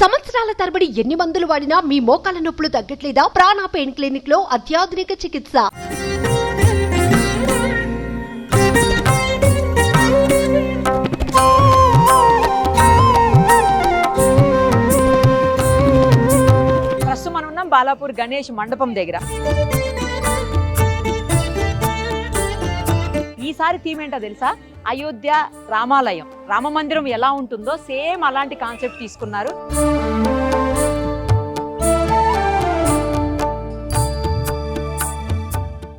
సంవత్సరాల తరబడి ఎన్ని మందులు వాడినా మీ మోకాల నొప్పులు తగ్గట్లేదా? ప్రాణ పెయిన్ క్లినిక్లో అత్యాధునిక చికిత్స. ప్రస్తుతం మనం ఉన్నాం బాలాపూర్ గణేష్ మండపం దగ్గర. ఈసారి థీమ్ ఏంటో తెలుసా? అయోధ్య రామాలయం. రామ మందిరం ఎలా ఉంటుందో సేమ్ అలాంటి కాన్సెప్ట్ తీసుకున్నారు.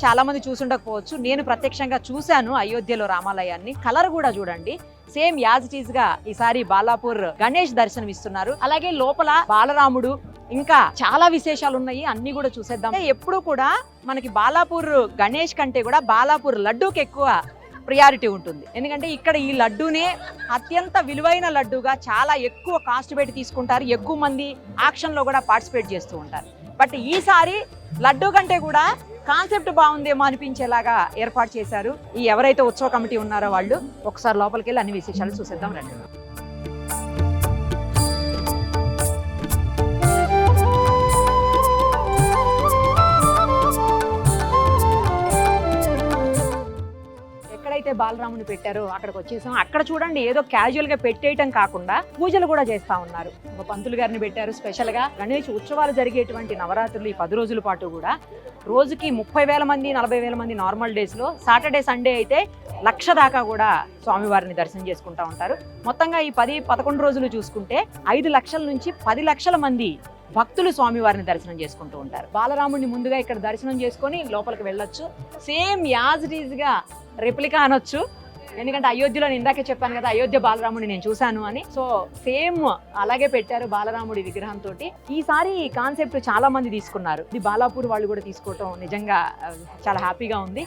చాలా మంది చూసుండకపోవచ్చు. నేను ప్రత్యక్షంగా చూశాను అయోధ్యలో రామాలయాన్ని. కలర్ కూడా చూడండి. సేమ్ యాజ్ ఇట్గా ఈసారి బాలాపూర్ గణేష్ దర్శనం ఇస్తున్నారు అలాగే లోపల బాలరాముడు ఇంకా చాలా విశేషాలు ఉన్నాయి అన్ని కూడా చూసేద్దాం. ఎప్పుడు కూడా మనకి బాలాపూర్ గణేష్ కంటే కూడా బాలాపూర్ లడ్డూకి ఎక్కువ ప్రియారిటీ ఉంటుంది. ఎందుకంటే ఇక్కడ ఈ లడ్డూనే అత్యంత విలువైన లడ్డూగా చాలా ఎక్కువ కాస్ట్ పెట్టి తీసుకుంటారు. ఎక్కువ మంది యాక్షన్లో కూడా పార్టిసిపేట్ చేస్తూ ఉంటారు. బట్ ఈసారి లడ్డూ కంటే కూడా కాన్సెప్ట్ బాగుందేమో అనిపించేలాగా ఏర్పాటు చేశారు. ఈ ఎవరైతే ఉత్సవ కమిటీ ఉన్నారో వాళ్ళు ఒకసారి లోపలికి వెళ్ళి అన్ని విశేషాలు చూసేద్దాం రండి. అయితే బాలరాముని పెట్టారో అక్కడికి వచ్చేసాం. అక్కడ చూడండి ఏదో క్యాజువల్గా పెట్టేయటం కాకుండా పూజలు కూడా చేస్తా ఉన్నారు. ఒక పంతులు గారిని పెట్టారు స్పెషల్గా. గణేష్ ఉత్సవాలు జరిగేటువంటి నవరాత్రులు ఈ పది రోజుల పాటు కూడా రోజుకి ముప్పై వేల మంది నలభై వేల మంది నార్మల్ డేస్లో సాటర్డే సండే అయితే లక్ష దాకా కూడా స్వామివారిని దర్శనం చేసుకుంటా ఉంటారు. మొత్తంగా ఈ పది పదకొండు రోజులు చూసుకుంటే ఐదు లక్షల నుంచి పది లక్షల మంది భక్తులు స్వామివారిని దర్శనం చేసుకుంటూ ఉంటారు. బాలరాముడిని ముందుగా ఇక్కడ దర్శనం చేసుకొని లోపలికి వెళ్ళొచ్చు. సేమ్ యాజ్గా రెప్లికా అనొచ్చు. ఎందుకంటే అయోధ్యలో నేను ఇందాకే చెప్పాను కదా అయోధ్య బాలరాముడిని నేను చూశాను అని. సో సేమ్ అలాగే పెట్టారు బాలరాముడి విగ్రహంతో ఈసారి ఈ కాన్సెప్ట్ చాలా మంది తీసుకున్నారు. ఇది బాలాపూర్ వాళ్ళు కూడా తీసుకోవటం నిజంగా చాలా హ్యాపీగా ఉంది.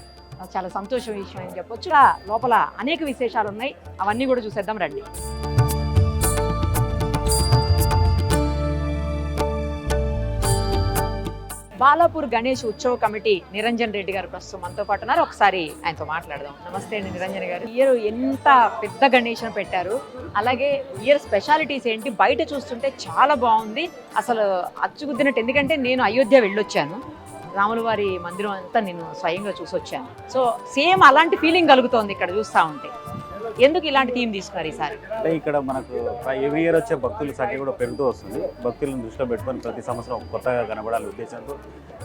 చాలా సంతోషం విషయం అని చెప్పొచ్చు. లోపల అనేక విశేషాలు ఉన్నాయి. అవన్నీ కూడా చూసేద్దాం రండి. బాలాపూర్ గణేష్ ఉత్సవ కమిటీ నిరంజన్ రెడ్డి గారు ప్రస్తుతం మనతో పాటు ఉన్నారు. ఒకసారి ఆయనతో మాట్లాడదాం. నమస్తే అండి నిరంజన్ గారు. ఇయర్ ఎంత పెద్ద గణేష్ పెట్టారు. అలాగే ఇయర్ స్పెషాలిటీస్ ఏంటి? బయట చూస్తుంటే చాలా బాగుంది. అసలు అచ్చుగుద్దినట్టు ఎందుకంటే నేను అయోధ్య వెళ్ళొచ్చాను. రాముల వారి మందిరం అంతా నేను స్వయంగా చూసొచ్చాను. సో సేమ్ అలాంటి ఫీలింగ్ కలుగుతోంది ఇక్కడ చూస్తూ ఉంటే. ఎందుకు ఇలాంటి థీమ్ తీసుకున్నారు ఈసారి? అంటే ఇక్కడ మనకు ఎవ్రీ ఇయర్ వచ్చే భక్తుల సంఖ్య కూడా పెరుగుతూ వస్తుంది. భక్తులను దృష్టిలో పెట్టుకొని ప్రతి సంవత్సరం కొత్తగా కనబడాలి ఉద్దేశంతో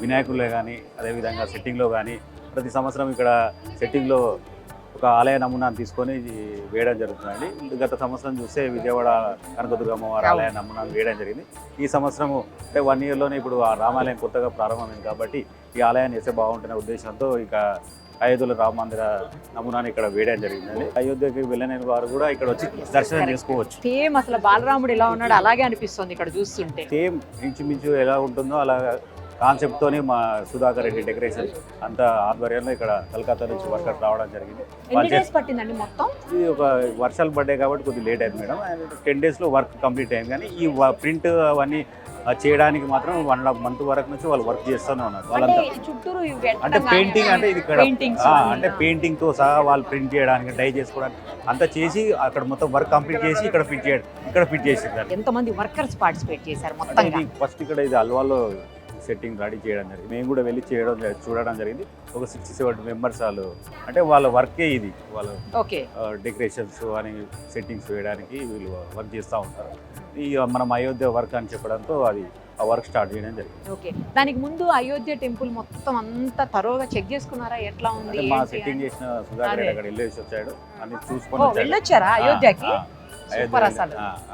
వినాయకుల్లో కానీ అదేవిధంగా సెట్టింగ్లో కానీ ప్రతి సంవత్సరం ఇక్కడ సెట్టింగ్లో ఒక ఆలయ నమూనాను తీసుకొని వేయడం జరుగుతుందండి. గత సంవత్సరం చూస్తే విజయవాడ కనకదుర్గమ్మ వారి ఆలయ నమూనాను వేయడం జరిగింది. ఈ సంవత్సరం అంటే వన్ ఇయర్లోనే ఇప్పుడు ఆ రామాలయం కొత్తగా ప్రారంభమైంది కాబట్టి ఈ ఆలయాన్ని వేస్తే బాగుంటున్న ఉద్దేశంతో ఇక అయోధ్యలో రామ మందిర నమూనాను ఇక్కడ వేయడం జరిగిందండి. అయోధ్యకి వెళ్ళని వారు కూడా ఇక్కడ వచ్చి దర్శనం చేసుకోవచ్చు. సేమ్ అసలు బాలరాముడు ఎలా ఉన్నాడు అలాగే అనిపిస్తుంది ఇక్కడ చూస్తుంటే. సేమ్ ఇంచుమించు ఎలా ఉంటుందో అలా కాన్సెప్ట్ తోనే మా సుధాకర్ రెడ్డి డెకరేషన్ అంత ఆధ్వర్యంలో ఇక్కడ కలకత్తా నుంచి వర్కర్ రావడం జరిగింది. ఎన్ని వాళ్ళు డేస్ పట్టిందండి మొత్తం? ఇది ఒక వర్షాలు పడ్డాయి కాబట్టి కొద్దిగా లేట్ అయింది మేడం. టెన్ డేస్లో వర్క్ కంప్లీట్ అయింది. కానీ ఈ ప్రింట్ అవన్నీ చేయడానికి మాత్రం వన్ మంత్ వరకు నుంచి వాళ్ళు వర్క్ చేస్తూనే ఉన్నారు అంటే వాళ్ళంతా. అంటే పెయింటింగ్ అంటే ఇది ఇక్కడ. అంటే పెయింటింగ్తో సహా వాళ్ళు ప్రింట్ చేయడానికి డై చేసుకోవడానికి అంతా చేసి అక్కడ మొత్తం వర్క్ కంప్లీట్ చేసి ఇక్కడ ఫిట్ చేయడం ఇక్కడ ఫిట్ చేసింది ఎంతమంది వర్కర్స్ పార్టిసిపేట్ చేశారు అంటే మొత్తంగా? ఇది ఫస్ట్ ఇక్కడ ఇది అల్వాలో సెట్టింగ్ రెడీ చేయడం జరిగింది. మేము కూడా వెళ్ళి చేయడం చూడడం జరిగింది. ఒక సిక్స్టీ సెవెన్ మెంబర్స్ వాళ్ళు. అంటే వాళ్ళ వర్కే ఇది. వాళ్ళ ఓకే. డెకరేషన్స్ అని సెట్టింగ్స్ వేయడానికి వీళ్ళు వర్క్ చేస్తూ ఉంటారు. ఈ మనం అయోధ్య వర్క్ అని చెప్పడంతో అది ఆ వర్క్ స్టార్ట్ చేయడం జరిగింది. ఓకే. దానికి ముందు అయోధ్య టెంపుల్ మొత్తం అంతా తరోగా చెక్ చేసుకున్నారా? ఎట్లా ఉంది? మా ఏంటి సెట్టింగ్ అని? చేసిన సుధాకర్ అక్కడ వెళ్ళేసి వచ్చాడు. అన్ని చూసుకొని ఓ వచ్చాడు. వెళ్ళొచ్చారా అయోధ్యకి? ఆ, ఆ,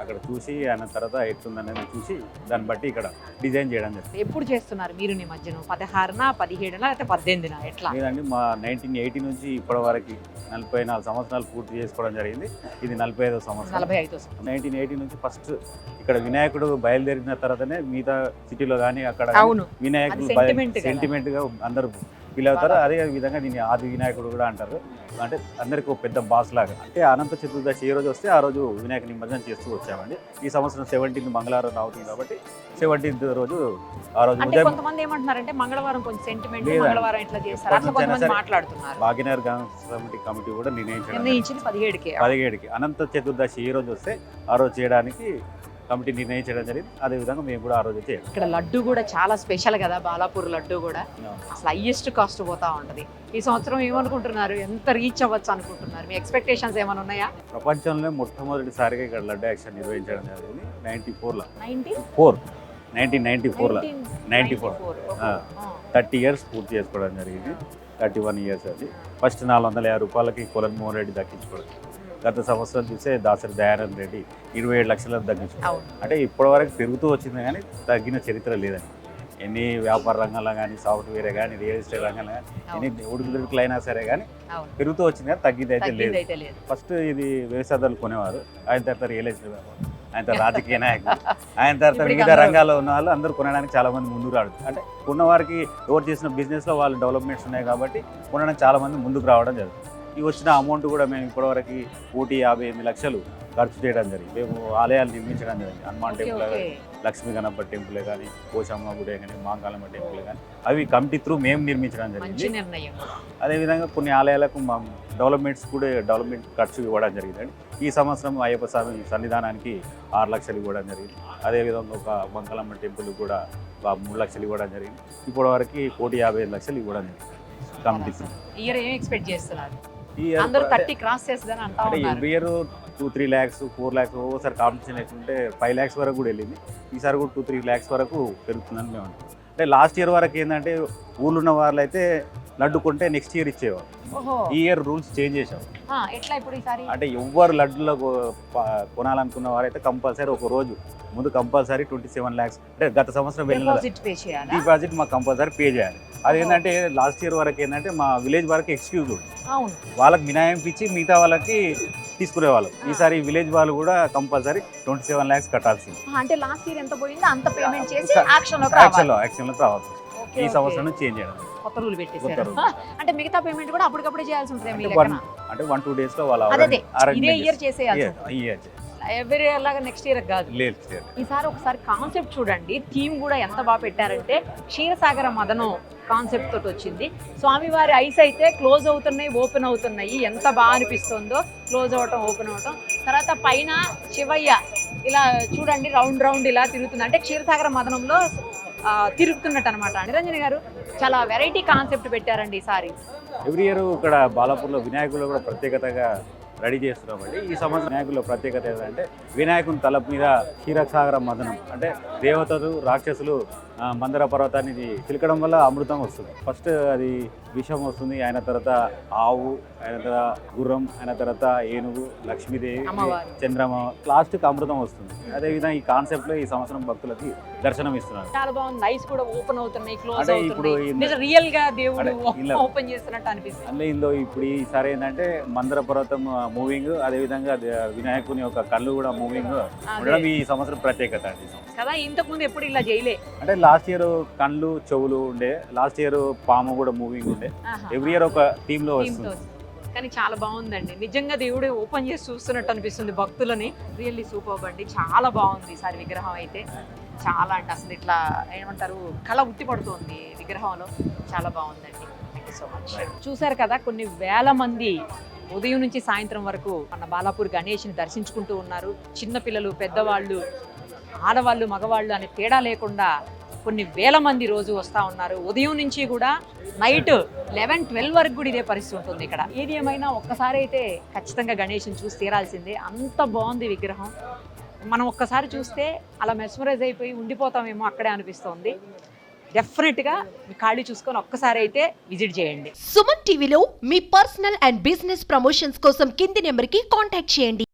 అక్కడ చూసి ఆయన తర్వాత ఎట్లుందనేది చూసి దాన్ని బట్టి ఇక్కడ డిజైన్ చేయడం జరిగింది. ఎప్పుడు చేస్తున్నారు మీరు నీ మధ్యన? పదహారున పదిహేడున లేకపోతే పద్దెనిమిదిన? ఎట్లా? లేదండి మా నైన్టీన్ ఎయిటీ నుంచి ఇప్పటి వరకు నలభై నాలుగు సంవత్సరాలు పూర్తి చేసుకోవడం జరిగింది. ఇది నలభై ఐదో సంవత్సరం. నలభై ఐదు నైన్టీన్ ఎయిటీ నుంచి ఫస్ట్ ఇక్కడ వినాయకుడు బయలుదేరిన తర్వాతనే మిగతా సిటీలో కానీ అక్కడ వినాయకుడు. సెంటిమెంట్గా అందరూ ఫీల్ అవుతారు. అదే విధంగా దీన్ని ఆది వినాయకుడు కూడా అంటారు. అంటే అందరికి ఒక పెద్ద బాస్ లాగా. అంటే అనంత చతుర్దశి ఏ రోజు వస్తే ఆ రోజు వినాయక నిమజ్జనం చేస్తూ వచ్చామండి. ఈ సంవత్సరం సెవెంటీన్త్ మంగళవారం అవుతుంది కాబట్టి సెవెంటీన్త్ రోజు ఆ రోజు అంటే ఉదయం కొంతమంది ఏమంటున్నారంటే మంగళవారం కొంచెం సెంటిమెంట్ లేదండి. మంగళవారం ఇట్లా చేస్తారు? అట్లా ఎప్పటి నుంచైనా కొంతమంది సరే. మాట్లాడుతున్నారు. భాగ్యనగర్ కమిటీ కమిటీ కూడా. నిర్ణయించింది పదిహేడుకి. పదిహేడుకి. అనంత చతుర్దశి ఏ రోజు వస్తే ఆ రోజు చేయడానికి కమిటీ నిర్ణయించడం జరిగింది. అదేవిధంగా మేము కూడా ఆ రోజు చేయడం ఇక్కడ లడ్డు కూడా చాలా స్పెషల్ కదా బాలాపూర్ లడ్డు కూడా. అసలు హైయెస్ట్ కాస్ట్ పోతా ఉంటది. ఈ సంవత్సరం ఏమనుకుంటున్నారు? ఎంత రీచ్ అవ్వచ్చు అనుకుంటున్నారు? మీ ఎక్స్పెక్టేషన్స్ ఏమైనా ఉన్నాయా? ప్రపంచంలో మొట్టమొదటిసారిగా ఇక్కడ లడ్డు యాక్షన్ నిర్వహించడం జరిగింది. నైంటీ ఫోర్లో నైన్టీన్ ఫోర్ నైన్టీన్ నైన్టీ ఫోర్లో 94. 94 ఆ. థర్టీ ఇయర్స్ పూర్తి చేసుకోవడం జరిగింది. థర్టీ వన్ ఇయర్స్ అది. ఫస్ట్ నాలుగు వందల యాభై రూపాయలకి కొలన్ మోహన్ రెడ్డి దక్కించుకోవడం. గత సంవత్సరం చూస్తే దాసరి దయానంద్ రెడ్డి ఇరవై ఏడు లక్షలకు దక్కించుకోవడం అవును. అంటే ఇప్పటివరకు పెరుగుతూ వచ్చింది కానీ తగ్గిన చరిత్ర లేదండి. ఎన్ని వ్యాపార రంగంలో కానీ సాఫ్ట్వేర్ కానీ రియల్ ఎస్టేట్ రంగంలో కానీ ఎన్ని ఉడుకుదుడుకులు అయినా సరే కానీ పెరుగుతూ వచ్చింది కానీ తగ్గింది అయితే లేదు. ఫస్ట్ ఇది వ్యవసాయదారులు కొనేవారు. ఆయన తర్వాత రియల్ ఎస్టేట్ వ్యాపారం ఆయన తర్వాత రాజకీయ నాయకులు ఆయన తర్వాత వివిధ రంగాల్లో ఉన్న వాళ్ళు అందరూ కొనడానికి చాలా మంది ముందుకు రావడం అంటే ఉన్న వారికి ఎవరు చేసిన బిజినెస్లో వాళ్ళు డెవలప్మెంట్స్ ఉన్నాయి కాబట్టి కొనడానికి చాలా మంది ముందుకు రావడం జరుగుతుంది. ఈ వచ్చిన అమౌంట్ కూడా మేము ఇప్పటివరకు కోటి యాభై ఎనిమిది లక్షలు ఖర్చు చేయడం జరిగింది. మేము ఆలయాలు నిర్మించడం జరిగింది. Hanuman temple okay. Lakshmi Ganapati temple కానీ పోషమ్మ గుడి కానీ మాంకాలమ్మ టెంపుల్ కానీ అవి కమిటీ త్రూ మేము నిర్మించడం మంచి జరిగింది. అదేవిధంగా కొన్ని ఆలయాలకు మా డెవలప్మెంట్స్ కూడా డెవలప్మెంట్ ఖర్చు ఇవ్వడం జరిగిందండి. ఈ సంవత్సరం అయ్యప్ప స్వామి సన్నిధానానికి ఆరు లక్షలు ఇవ్వడం జరిగింది. అదేవిధంగా ఒక బంకలమ్మ టెంపుల్ కూడా ఒక మూడు లక్షలు ఇవ్వడం జరిగింది. ఇప్పటి వరకు కోటి యాభై ఐదు లక్షలు ఇవ్వడం జరిగింది. కమిటీకి ఇయర్ ఏం ఎక్స్పెక్ట్ చేస్తున్నారు? అందరూ థర్టీ క్రాస్ చేస్తుందని అంటా ఉన్నారు. Year two three lakhs four lakhs ఒక్కోసారి కాంపిటీషన్ అవుతుంటే ఫైవ్ ల్యాక్స్ వరకు కూడా వెళ్ళింది. ఈసారి కూడా టూ త్రీ ల్యాక్స్ వరకు పెరుగుతుందని మేము అంటే లాస్ట్ ఇయర్ వరకు ఏంటంటే ఊళ్ళో ఉన్న వాళ్ళు అయితే లడ్డు కొంటే నెక్స్ట్ ఇయర్ ఇచ్చేవారు ఈ ఇయర్ రూల్స్ చేంజ్ చేసాం ఎట్లా ఇప్పుడు ఈసారి? అంటే ఎవ్వరు లడ్డులో కొనాలనుకున్న వారైతే కంపల్సరీ ఒక రోజు ముందు కంపల్సరీ ట్వంటీ సెవెన్ ల్యాక్స్ అంటే గత సంవత్సరం వెళ్ళిన డిపాజిట్ మాకు కంపల్సరీ పే చేయాలి. అది ఏంటంటే లాస్ట్ ఇయర్ వరకు ఏంటంటే మా విలేజ్ వరకు ఎక్స్క్యూజ్ ఉంది. వాళ్ళకి మినాయింపు ఇచ్చి మిగతా వాళ్ళకి తీసుకునే వాళ్ళం. ఈసారి విలేజ్ వాళ్ళు కూడా కంపల్సరీ ట్వంటీ సెవెన్ ల్యాక్స్ కట్టాల్సింది అంటే లాస్ట్ ఇయర్ ఎంత పోయిందో అంత పేమెంట్ చేసి యాక్షన్ రావాలి. యాక్షన్లో యాక్షన్లో రావాలి. ఈ. సంవత్సరం నుంచి చేంజ్ చేయడం. కొత్త రూల్ పెట్టేశారు. అంటే మిగతా పేమెంట్ కూడా అప్పటికప్పుడే చేయాల్సి ఉంటుంది అంటే వన్ టూ డేస్లో వాళ్ళ. ఇదే ఇయర్ చేసేయాల్సి ఇయర్ ఎవరి ఇయర్ లాగా నెక్స్ట్ ఇయర్ కాదు. లేదు. ఈసారి ఒకసారి కాన్సెప్ట్ చూడండి. థీమ్ కూడా ఎంత బాగా పెట్టారంటే క్షీరసాగర మదనం కాన్సెప్ట్ తోటి వచ్చింది. స్వామివారి ఐస్ అయితే క్లోజ్ అవుతున్నాయి ఓపెన్ అవుతున్నాయి. ఎంత బాగా అనిపిస్తుందో క్లోజ్ అవటం ఓపెన్ అవటం. తర్వాత పైన శివయ్య ఇలా చూడండి రౌండ్ రౌండ్ ఇలా తిరుగుతుంది. అంటే క్షీరసాగర మదనంలో తిరుగుతున్నట్టు అనమాట నిరంజన్ గారు చాలా వెరైటీ కాన్సెప్ట్ పెట్టారండి ఈసారి ఎవ్రీ ఇయర్ ఇక్కడ బాలాపూర్లో వినాయకులు కూడా ప్రత్యేకతగా రెడీ చేస్తున్నామండి. ఈ సంవత్సరం వినాయకుల్లో ప్రత్యేకత ఏంటంటే వినాయకుని తల మీద క్షీరసాగర మదనం. అంటే దేవతలు రాక్షసులు మందర పర్వతాన్ని చిలకడం వల్ల అమృతం వస్తుంది. ఫస్ట్ అది విషం వస్తుంది ఆయన తర్వాత ఆవు ఆయన తర్వాత గుర్రం ఆయన తర్వాత ఏనుగు లక్ష్మీదేవి. చంద్రమ లాస్ట్కి అమృతం వస్తుంది. అదేవిధంగా ఈ కాన్సెప్ట్లో ఈ సంవత్సరం భక్తులకి దర్శనం ఇస్తున్నారు. చాలా బాగుంది. ఐస్ కూడా ఓపెన్ అవుతున్నాయి. క్లోజ్ అంటే ఇప్పుడు అవుతున్నాయి. రియల్గా దేవుడు ఓపెన్ చేస్తున్నట్టు అనిపిస్తుంది. అందులో ఇందులో ఇప్పుడు ఈసారి ఏంటంటే మందర పర్వతం మూవింగ్ అదేవిధంగా దే- వినాయకుని యొక్క కళ్ళు కూడా మూవింగ్ ఉండడం ఈ సంవత్సరం ప్రత్యేకత అండి. కదా ఇంతకు ముందు ఎప్పుడు ఇలా చేయలే? అంటే లాస్ట్ ఇయర్ కళ్ళు చెవులు ఉండే లాస్ట్ ఇయర్ పాము కూడా మూవింగ్ ఉండే. ఎవ్రీ ఇయర్ ఒక థీమ్లో. వస్తుంది. కానీ చాలా బాగుందండి. నిజంగా దేవుడు ఓపెన్ చేసి చూస్తున్నట్టు అనిపిస్తుంది భక్తులని. రియల్లీ సూపర్ అండి. చాలా బాగుంది ఈసారి విగ్రహం అయితే. చాలా అంటే అసలు ఇట్లా ఏమంటారు కళ ఉట్టి పడుతుంది విగ్రహంలో. చాలా బాగుందండి. థ్యాంక్ యూ సో మచ్ చూసారు కదా కొన్ని వేల మంది ఉదయం నుంచి సాయంత్రం వరకు మన బాలాపూర్ గణేష్ని దర్శించుకుంటూ ఉన్నారు. చిన్నపిల్లలు పెద్దవాళ్ళు ఆడవాళ్ళు మగవాళ్ళు అనే తేడా లేకుండా కొన్ని వేల మంది రోజు వస్తూ ఉన్నారు. ఉదయం నుంచి కూడా నైట్ లెవెన్ ట్వెల్వ్ వరకు కూడా ఇదే పరిస్థితి ఉంటుంది ఇక్కడ. ఏది ఏమైనా ఒక్కసారి అయితే ఖచ్చితంగా గణేష్ని చూసి తీరాల్సిందే. అంత బాగుంది విగ్రహం. మనం ఒక్కసారి చూస్తే అలా మెస్మరైజ్ అయిపోయి ఉండిపోతామేమో అక్కడే అనిపిస్తోంది. డెఫినెట్గా మీ ఖాళీ చూసుకొని ఒక్కసారి అయితే విజిట్ చేయండి. సుమన్ టీవీలో మీ పర్సనల్ అండ్ బిజినెస్ ప్రమోషన్స్ కోసం కింది నెంబర్కి కాంటాక్ట్ చేయండి.